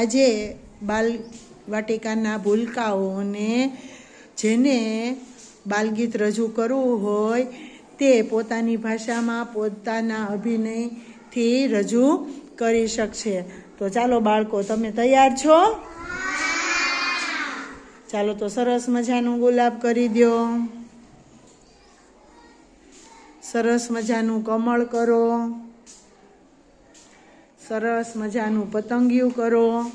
આજે બાલ વાટિકાના ભૂલકાઓને જેને બાલગીત રજૂ કરવું હોય તે પોતાની ભાષામાં પોતાના અભિનયથી રજૂ કરી શકશે. તો ચાલો બાળકો, તમે તૈયાર છો? ચાલો તો સરસ મજાનું ગુલાબ કરી દો સરસ મજાનું કમળ કરો. સરસ મજાનું પતંગિયું કરો.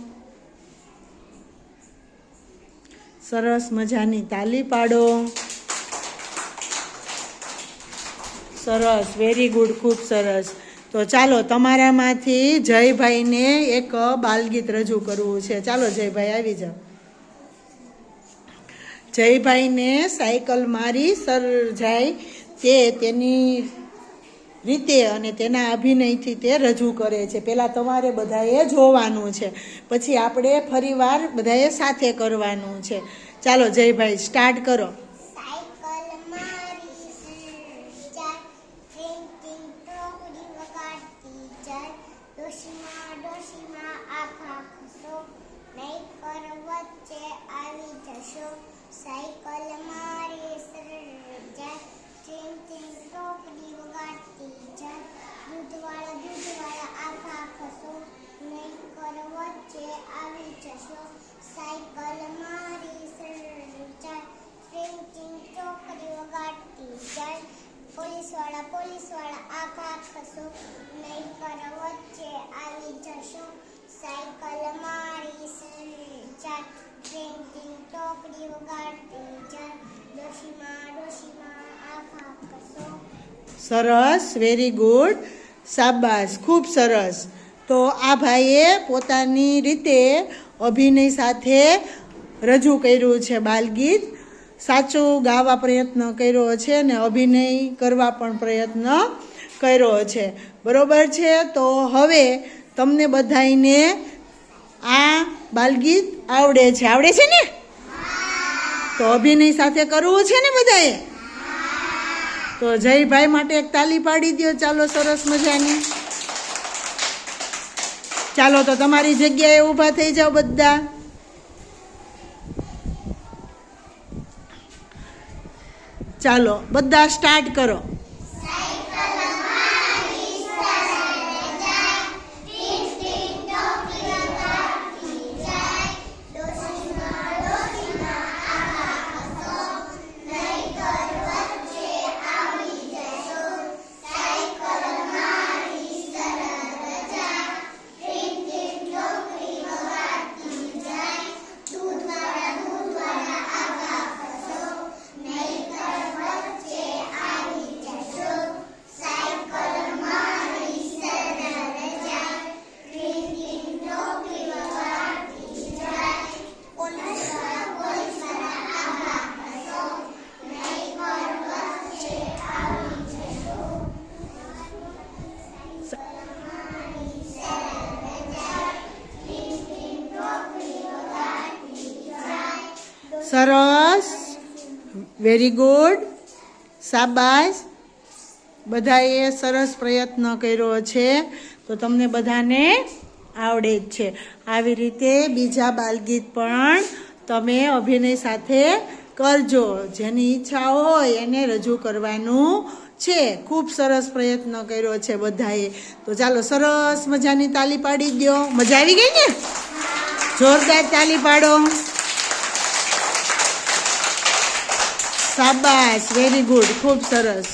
સરસ મજાની તાલી પાડો. સરસ વેરી ગુડ ખૂબ સરસ. તો ચાલો તમારામાંથી જયભાઈને એક બાલગીત રજૂ કરવું છે. ચાલો જયભાઈ આવી જાઓ. જયભાઈને સાયકલ મારી સર જાય તે તેની રીતે અને તેના અભિનયથી તે રજૂ કરે છે. પહેલાં તમારે બધાએ જોવાનું છે. પછી આપણે ફરીવાર બધાએ સાથે કરવાનું છે. ચાલો, જયભાઈ સ્ટાર્ટ કરો. સાયકલ મારી જાય ટ્રેન્ટિંગ ટોપડી વગાડતી જાય દૂધવાળા દૂધવાળા આખા ખસો નહીં કર વચ્ચે આવી જશો. સાયકલ મારી સરળ જાય પ્રિન્ટિંગ ચોકડી વગાડતી જાય પોલીસવાળા પોલીસવાળા આખા ખસો નહીં કર વચ્ચે આવી જશો. સાયકલ મારી સરળ જાય પ્રિન્ટિંગ ટોપડી વગાડતી જાય ડોશીમાં ડોશીમાં સરસ વેરી ગુડ સાબાસ ખૂબ સરસ. તો આ ભાઈએ પોતાની રીતે અભિનય સાથે રજૂ કર્યું છે બાલગીત. સાચું ગાવા પ્રયત્ન કર્યો છે ને અભિનય કરવા પણ પ્રયત્ન કર્યો છે. બરોબર છે? તો હવે તમને બધાઈને આ બાલગીત આવડે છે. આવડે છે ને? તો અભિનય સાથે કરવું છે ને બધાએ? તો જયભાઈ માટે એક તાલી પાડી દો ચાલો સરસ મજાની. ચાલો તો તમારી જગ્યાએ ઊભા થઈ જાઓ બધા. ચાલો, બધા સ્ટાર્ટ કરો. સરસ. વેરી ગુડ સાબાસ બધાએ સરસ પ્રયત્ન કર્યો છે. તો તમને બધાને આવડે જ છે. આવી રીતે બીજા બાલગીત પણ તમે અભિનય સાથે કરજો. જેની ઈચ્છા હોય એને રજૂ કરવાનું છે. ખૂબ સરસ પ્રયત્ન કર્યો છે બધાએ. તો ચાલો સરસ મજાની તાલી પાડી દો મજા આવી ગઈ ને? જોરદાર તાલી પાડો. શાબાશ વેરી ગુડ ખૂબ સરસ.